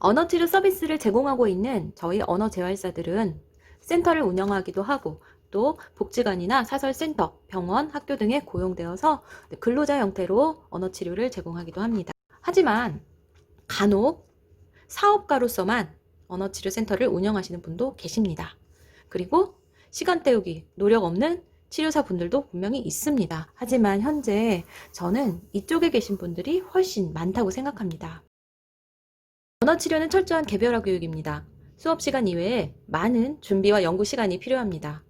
언어치료 서비스를 제공하고 있는 저희 언어재활사들은 센터를 운영하기도 하고 또 복지관이나 사설센터, 병원, 학교 등에 고용되어서 근로자 형태로 언어치료를 제공하기도 합니다. 하지만 간혹 사업가로서만 언어치료센터를 운영하시는 분도 계십니다. 그리고 시간 때우기, 노력 없는 치료사 분들도 분명히 있습니다. 하지만 현재 저는 이쪽에 계신 분들이 훨씬 많다고 생각합니다. 언어 치료는 철저한 개별화 교육입니다. 수업 시간 이외에 많은 준비와 연구 시간이 필요합니다.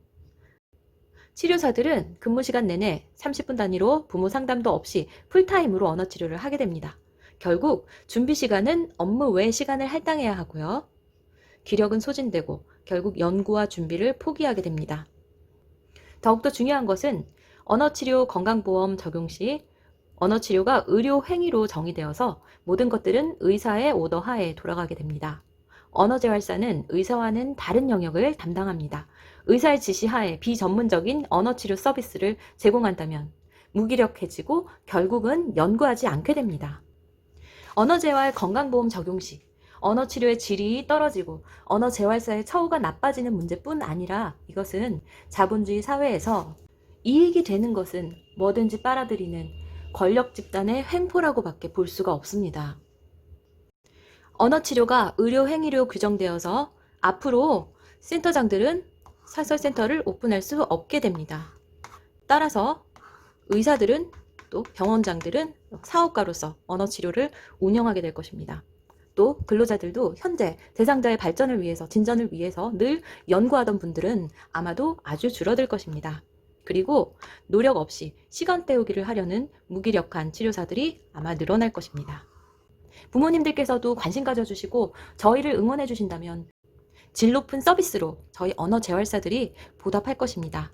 치료사들은 근무 시간 내내 30분 단위로 부모 상담도 없이 풀타임으로 언어 치료를 하게 됩니다. 결국 준비 시간은 업무 외 시간을 할당해야 하고요. 기력은 소진되고 결국 연구와 준비를 포기하게 됩니다. 더욱더 중요한 것은 언어치료 건강보험 적용 시 언어치료가 의료 행위로 정의되어서 모든 것들은 의사의 오더 하에 돌아가게 됩니다. 언어재활사는 의사와는 다른 영역을 담당합니다. 의사의 지시 하에 비전문적인 언어치료 서비스를 제공한다면 무기력해지고 결국은 연구하지 않게 됩니다. 언어재활 건강보험 적용 시 언어치료의 질이 떨어지고 언어재활사의 처우가 나빠지는 문제뿐 아니라 이것은 자본주의 사회에서 이익이 되는 것은 뭐든지 빨아들이는 권력 집단의 횡포라고밖에 볼 수가 없습니다. 언어치료가 의료행위로 규정되어서 앞으로 센터장들은 사설센터를 오픈할 수 없게 됩니다. 따라서 의사들은 또 병원장들은 사업가로서 언어치료를 운영하게 될 것입니다. 또 근로자들도 현재 대상자의 발전을 위해서 진전을 위해서 늘 연구하던 분들은 아마도 아주 줄어들 것입니다. 그리고 노력 없이 시간 때우기를 하려는 무기력한 치료사들이 아마 늘어날 것입니다. 부모님들께서도 관심 가져주시고 저희를 응원해 주신다면 질 높은 서비스로 저희 언어 재활사들이 보답할 것입니다.